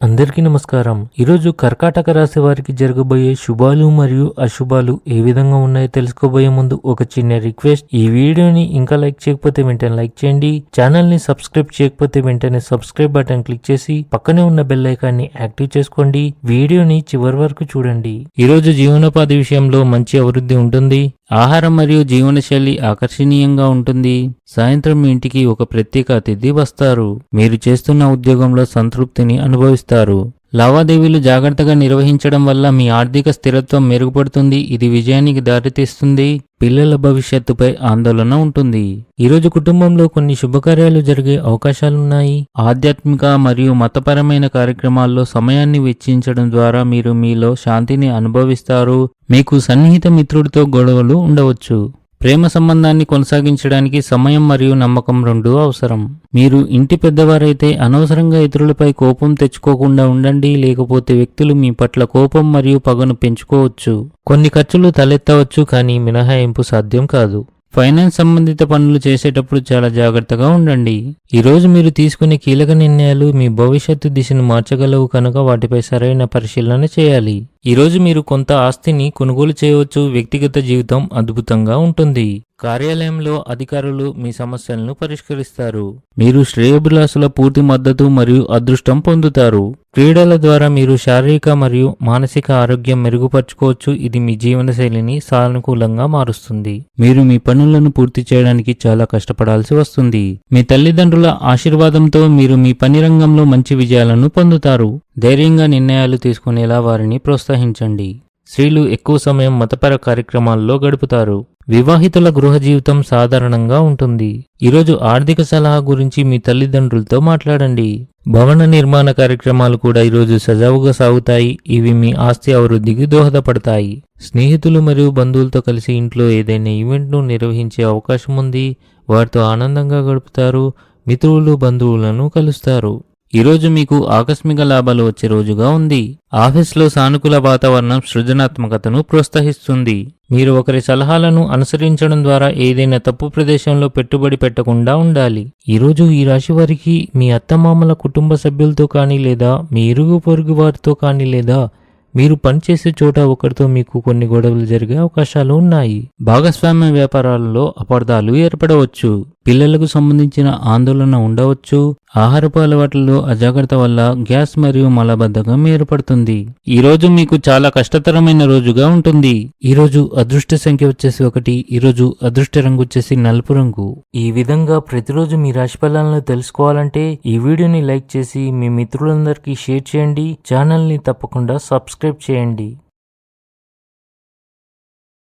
అందరికీ నమస్కారం. ఈరోజు కర్కాటక రాశి వారికి జరగబోయే శుభాలు మరియు అశుభాలు ఏ విధంగా ఉన్నాయో తెలుసుకోబోయే ముందు ఒక చిన్న రిక్వెస్ట్. ఈ వీడియోని ఇంకా లైక్ చేయకపోతే వెంటనే లైక్ చేయండి. ఛానల్ని సబ్స్క్రైబ్ చేయకపోతే వెంటనే సబ్స్క్రైబ్ బటన్ క్లిక్ చేసి పక్కనే ఉన్న బెల్ ఐకాన్ని యాక్టివ్ చేసుకోండి. వీడియోని చివరి వరకు చూడండి. ఈరోజు జీవనోపాధి విషయంలో మంచి అభివృద్ధి ఉంటుంది. ఆహారం మరియు జీవనశైలి ఆకర్షణీయంగా ఉంటుంది. సాయంత్రం మీ ఇంటికి ఒక ప్రత్యేక అతిథి వస్తారు. మీరు చేస్తున్న ఉద్యోగంలో సంతృప్తిని అనుభవిస్తారు. లావాదేవీలు జాగ్రత్తగా నిర్వహించడం వల్ల మీ ఆర్థిక స్థిరత్వం మెరుగుపడుతుంది. ఇది విజయానికి దారితీస్తుంది. పిల్లల భవిష్యత్తుపై ఆందోళన ఉంటుంది. ఈరోజు కుటుంబంలో కొన్ని శుభకార్యాలు జరిగే అవకాశాలున్నాయి. ఆధ్యాత్మిక మరియు మతపరమైన కార్యక్రమాల్లో సమయాన్ని వెచ్చించడం ద్వారా మీరు మీలో శాంతిని అనుభవిస్తారు. మీకు సన్నిహిత మిత్రుడితో గొడవలు ఉండవచ్చు. ప్రేమ సంబంధాన్ని కొనసాగించడానికి సమయం మరియు నమ్మకం రెండూ అవసరం. మీరు ఇంటి పెద్దవారైతే అనవసరంగా ఇతరులపై కోపం తెచ్చుకోకుండా ఉండండి లేకపోతే వ్యక్తులు మీ పట్ల కోపం మరియు పగను పెంచుకోవచ్చు. కొన్ని ఖర్చులు తలెత్తవచ్చు కానీ మినహాయింపు సాధ్యం కాదు. ఫైనాన్స్ సంబంధిత పనులు చేసేటప్పుడు చాలా జాగ్రత్తగా ఉండండి. ఈరోజు మీరు తీసుకునే కీలక నిర్ణయాలు మీ భవిష్యత్తు దిశను మార్చగలవు కనుక వాటిపై సరైన పరిశీలన చేయాలి. ఈరోజు మీరు కొంత ఆస్తిని కొనుగోలు చేయవచ్చు. వ్యక్తిగత జీవితం అద్భుతంగా ఉంటుంది. కార్యాలయంలో అధికారులు మీ సమస్యలను పరిష్కరిస్తారు. మీరు శ్రేయభిలాసుల పూర్తి మద్దతు మరియు అదృష్టం పొందుతారు. క్రీడల ద్వారా మీరు శారీరక మరియు మానసిక ఆరోగ్యం మెరుగుపరచుకోవచ్చు. ఇది మీ జీవనశైలిని సానుకూలంగా మారుస్తుంది. మీరు మీ పనులను పూర్తి చేయడానికి చాలా కష్టపడాల్సి వస్తుంది. మీ తల్లిదండ్రుల ఆశీర్వాదంతో మీరు మీ పని రంగంలో మంచి విజయాలను పొందుతారు. ధైర్యంగా నిర్ణయాలు తీసుకునేలా వారిని ప్రోత్సహించండి. స్త్రీలు ఎక్కువ సమయం మతపర కార్యక్రమాల్లో గడుపుతారు. వివాహితుల గృహ జీవితం సాధారణంగా ఉంటుంది. ఈరోజు ఆర్థిక సలహా గురించి మీ తల్లిదండ్రులతో మాట్లాడండి. భవన నిర్మాణ కార్యక్రమాలు కూడా ఈరోజు సజావుగా సాగుతాయి. ఇవి మీ ఆస్తి అభివృద్ధికి దోహదపడతాయి. స్నేహితులు మరియు బంధువులతో కలిసి ఇంట్లో ఏదైనా ఈవెంట్ను నిర్వహించే అవకాశం ఉంది. వారితో ఆనందంగా గడుపుతారు. మిత్రులు బంధువులను కలుస్తారు. ఈరోజు మీకు ఆకస్మిక లాభాలు వచ్చే రోజుగా ఉంది. ఆఫీస్లో సానుకూల వాతావరణం సృజనాత్మకతను ప్రోత్సహిస్తుంది. మీరు ఒకరి సలహాలను అనుసరించడం ద్వారా ఏదైనా తప్పు ప్రదేశంలో పెట్టుబడి పెట్టకుండా ఉండాలి. ఈరోజు ఈ రాశి వారికి మీ అత్తమామల కుటుంబ సభ్యులతో కానీ లేదా మీ ఇరుగు పొరుగు వారితో కానీ లేదా మీరు పనిచేసే చోట ఒకరితో మీకు కొన్ని గొడవలు జరిగే అవకాశాలు ఉన్నాయి. భాగస్వామ్య వ్యాపారాలలో అపార్థాలు ఏర్పడవచ్చు. పిల్లలకు సంబంధించిన ఆందోళన ఉండవచ్చు. ఆహారపు అలవాట్లలో అజాగ్రత్త వల్ల గ్యాస్ మరియు మలబద్ధకం ఏర్పడుతుంది. ఈ రోజు మీకు చాలా కష్టతరమైన రోజుగా ఉంటుంది. ఈ రోజు అదృష్ట సంఖ్య వచ్చేసి ఒకటి ఈ రోజు అదృష్ట రంగు వచ్చేసి నలుపు రంగు. ఈ విధంగా ప్రతిరోజు మీ రాశి ఫలాలను తెలుసుకోవాలంటే ఈ వీడియోని లైక్ చేసి మీ మిత్రులందరికీ షేర్ చేయండి. ఛానల్ని తప్పకుండా సబ్స్క్రైబ్ చేయండి.